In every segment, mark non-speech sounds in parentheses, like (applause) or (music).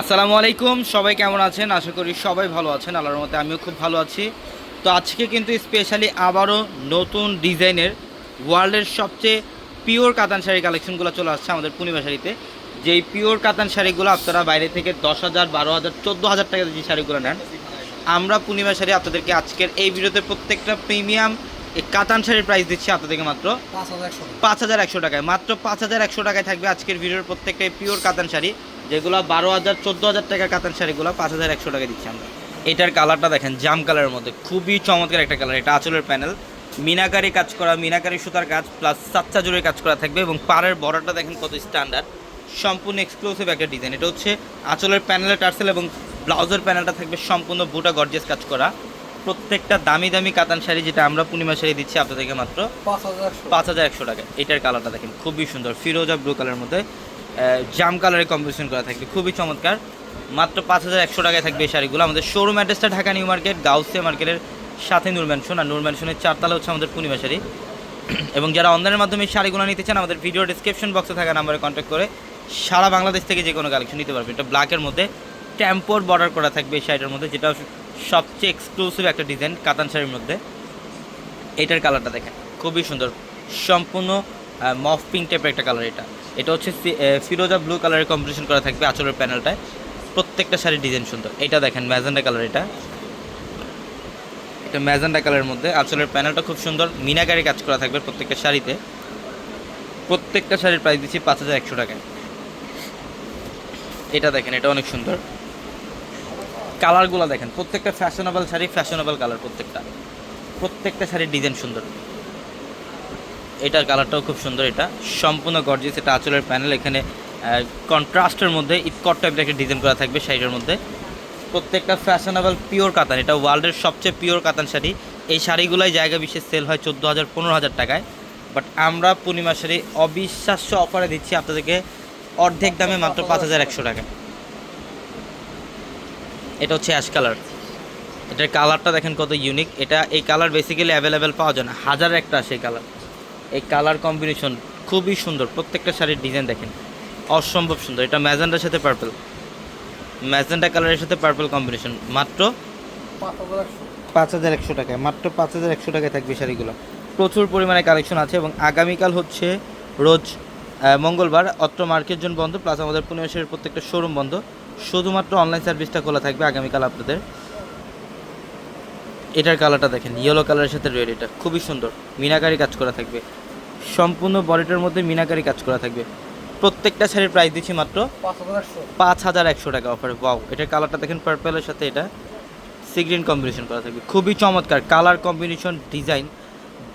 আসসালামু আলাইকুম সবাই কেমন আছেন? আশা করি সবাই ভালো আছেন আল্লাহর মতে আমিও খুব ভালো আছি। তো আজকে কিন্তু স্পেশালি আবারও নতুন ডিজাইনের ওয়ার্ল্ডের সবচেয়ে পিওর কাতান শাড়ি কালেকশনগুলো চলে আসছে আমাদের পূর্ণিমা শাড়িতে। যেই পিওর কাতান শাড়িগুলো আপনারা বাইরে থেকে দশ হাজার বারো হাজার চোদ্দ হাজার টাকা যে শাড়িগুলো নেন আমরা পূর্ণিমা শাড়ি আপনাদেরকে আজকের এই ভিডিওতে প্রত্যেকটা প্রিমিয়াম এই কাতান শাড়ির প্রাইস দিচ্ছি আপনাদেরকে মাত্র পাঁচ হাজার একশো পাঁচ হাজার একশো টাকায়। মাত্র পাঁচ হাজার একশো টাকায় থাকবে আজকের ভিডিওর প্রত্যেকটাই পিওর কাতান শাড়ি। যেগুলো বারো হাজার চোদ্দ হাজার টাকা কাতান শাড়িগুলো পাঁচ হাজার একশো টাকা দিচ্ছি আমরা। এটার কালারটা দেখেন জাম কালারের মধ্যে। খুবই চমৎকার একটা কালার এটা আঁচলের প্যানেল। মিনাকারি কাজ করা মিনাকারি সুতার কাজ প্লাস সাচ্চা জুড়ে কাজ করা থাকবে এবং পাড়ের বর্ডারটা দেখেন কত স্ট্যান্ডার্ড সম্পূর্ণ এক্সক্লুসিভ একটা ডিজাইন এটা হচ্ছে আঁচলের প্যানেলের টার্সেল এবং ব্লাউজের প্যানেলটা থাকবে সম্পূর্ণ বুটা গর্জেস কাজ করা। প্রত্যেকটা দামি দামি কাতান শাড়ি যেটা আমরা পূর্ণিমা শাড়ি দিচ্ছি আপনাদেরকে মাত্র পাঁচ হাজার একশো। পাঁচ হাজার একশো টাকা। এটার কালারটা দেখেন খুবই সুন্দর। ফিরোজা ব্লু কালারের মধ্যে। জাম কালারের কম্বিনেশন করা থাকবে, খুবই চমৎকার। মাত্র পাঁচ হাজার একশো টাকায় থাকবে এই শাড়িগুলো। আমাদের শোরুম অ্যাড্রেসটা ঢাকা নিউ মার্কেট গাউসে মার্কেটের সাথে নূর ম্যানশন। আর নূর ম্যানশনের চারতলা হচ্ছে আমাদের পূর্ণিমা শাড়ি। (clears throat) এবং যারা অনলাইনের মাধ্যমে শাড়িগুলো নিতে চান, আমাদের ভিডিও ডিসক্রিপশন বক্সে থাকা নাম্বারে কন্ট্যাক্ট করে সারা বাংলাদেশ থেকে যে কোনো কালেকশন নিতে পারবেন। এটা ব্ল্যাকের মধ্যে ট্যাম্পোর বর্ডার করা থাকবে এই শাড়িটার মধ্যে, যেটা সবচেয়ে এক্সক্লুসিভ একটা ডিজাইন কাতান শাড়ির মধ্যে। এটার কালারটা দেখেন, খুবই সুন্দর, সম্পূর্ণ মফ পিঙ্ক টাইপের একটা কালার এটা। এটা হচ্ছে ফিরোজা ব্লু কালারের কম্বিনেশন করা থাকবে আঁচলের প্যানেলটায় প্রত্যেকটা শাড়ির ডিজাইন সুন্দর। এটা দেখেন ম্যাজেন্ডা কালার এটা। এটা ম্যাজেন্ডা কালারের মধ্যে আঁচলের প্যানেলটা খুব সুন্দর। মিনাকারি কাজ করা থাকবে প্রত্যেকটা শাড়িতে। প্রত্যেকটা শাড়ির প্রাইস দিচ্ছি পাঁচ হাজার একশো টাকায়। এটা দেখেন, এটা অনেক সুন্দর। কালারগুলো দেখেন, প্রত্যেকটা ফ্যাশনেবল শাড়ি ফ্যাশনেবল কালার প্রত্যেকটা। প্রত্যেকটা শাড়ির ডিজাইন সুন্দর। এটার কালারটাও খুব সুন্দর এটা। সম্পূর্ণ গর্জিয়াস এটা আঁচলের প্যানেল এখানে কন্ট্রাস্টের মধ্যে ইটকট টাইপের একটা ডিজাইন করা থাকবে শাড়িটার মধ্যে। প্রত্যেকটা ফ্যাশনেবল পিওর কাতান এটা ওয়ার্ল্ডের সবচেয়ে পিওর কাতান শাড়ি। এই শাড়িগুলোই জায়গা বিশেষ সেল হয় চোদ্দ হাজার পনেরো হাজার টাকায়। বাট আমরা পূর্ণিমা শাড়ি অবিশ্বাস্য অফারে দিচ্ছি আপনাদেরকে অর্ধেক দামে মাত্র পাঁচ হাজার একশো টাকা। এটা হচ্ছে অ্যাশ কালার এটার কালারটা দেখেন কত ইউনিক এটা, এই কালার বেসিক্যালি অ্যাভেলেবেল পাওয়া যায় না। হাজার একটা আসে এই কালার এই কালার কম্বিনেশন খুবই সুন্দর। প্রত্যেকটা শাড়ির ডিজাইন দেখেন। অসম্ভব সুন্দর। এটা ম্যাজেন্ডার সাথে পার্পল ম্যাজেন্ডা কালারের সাথে পার্পল কম্বিনেশন মাত্র পাঁচ হাজার একশো টাকায়। মাত্র পাঁচ হাজার একশো টাকায় থাকবে শাড়িগুলো। প্রচুর পরিমাণে কালেকশন আছে এবং আগামীকাল হচ্ছে রোজ মঙ্গলবার অত্র মার্কেট জোন বন্ধ প্লাস আমাদের পূর্ণিমাসের প্রত্যেকটা শোরুম বন্ধ। শুধুমাত্র অনলাইন সার্ভিসটা খোলা থাকবে আগামীকাল আপনাদের। এটার কালারটা দেখেন ইয়েলো কালারের সাথে রেড এটা খুবই সুন্দর, মিনাকারি কাজ করা থাকবে। সম্পূর্ণ বডিটার মধ্যে মিনাকারি কাজ করা থাকবে। প্রত্যেকটা শাড়ির প্রাইস দিচ্ছি মাত্র পাঁচ হাজার একশো। টাকা অফারে ওয়াও এটার কালারটা দেখেন পার্পেলের সাথে এটা সিগ্রিন কম্বিনেশন করা থাকবে, খুবই চমৎকার কালার কম্বিনেশন ডিজাইন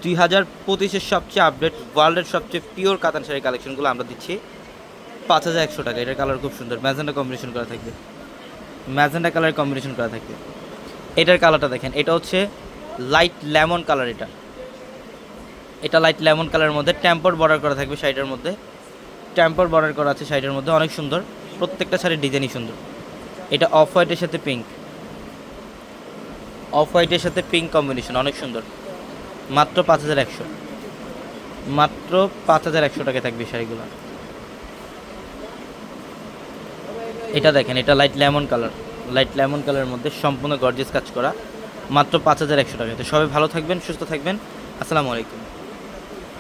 দুই হাজার পঁচিশের সবচেয়ে আপডেট ওয়ার্ল্ডের সবচেয়ে পিওর কাতান শাড়ি কালেকশনগুলো আমরা দিচ্ছি পাঁচ হাজার একশো টাকা, এটার কালার খুব সুন্দর ম্যাজেন্ডা কম্বিনেশন করা থাকবে। ম্যাজেন্ডা কালার কম্বিনেশন করা থাকবে। এটার কালারটা দেখেন, এটা হচ্ছে লাইট লেমন কালার এটা। এটা লাইট লেমন কালারের মধ্যে ট্যাম্পার বর্ডার করা থাকবে শাড়িটার মধ্যে। ট্যাম্পার বর্ডার করা আছে শাড়িটার মধ্যে, অনেক সুন্দর। প্রত্যেকটা শাড়ির ডিজাইনই সুন্দর। এটা অফ হোয়াইটের সাথে পিঙ্ক অফ হোয়াইটের সাথে পিঙ্ক কম্বিনেশন অনেক সুন্দর। মাত্র পাঁচ হাজার একশো। মাত্র পাঁচ হাজার একশো টাকা থাকবে শাড়িগুলো। এটা দেখেন, এটা light lemon colour light lemon কালারের মধ্যে সম্পূর্ণ গর্জেস কাজ করা। মাত্র পাঁচ হাজার একশো টাকা। তো সবাই ভালো থাকবেন, সুস্থ থাকবেন। আসসালামু আলাইকুম।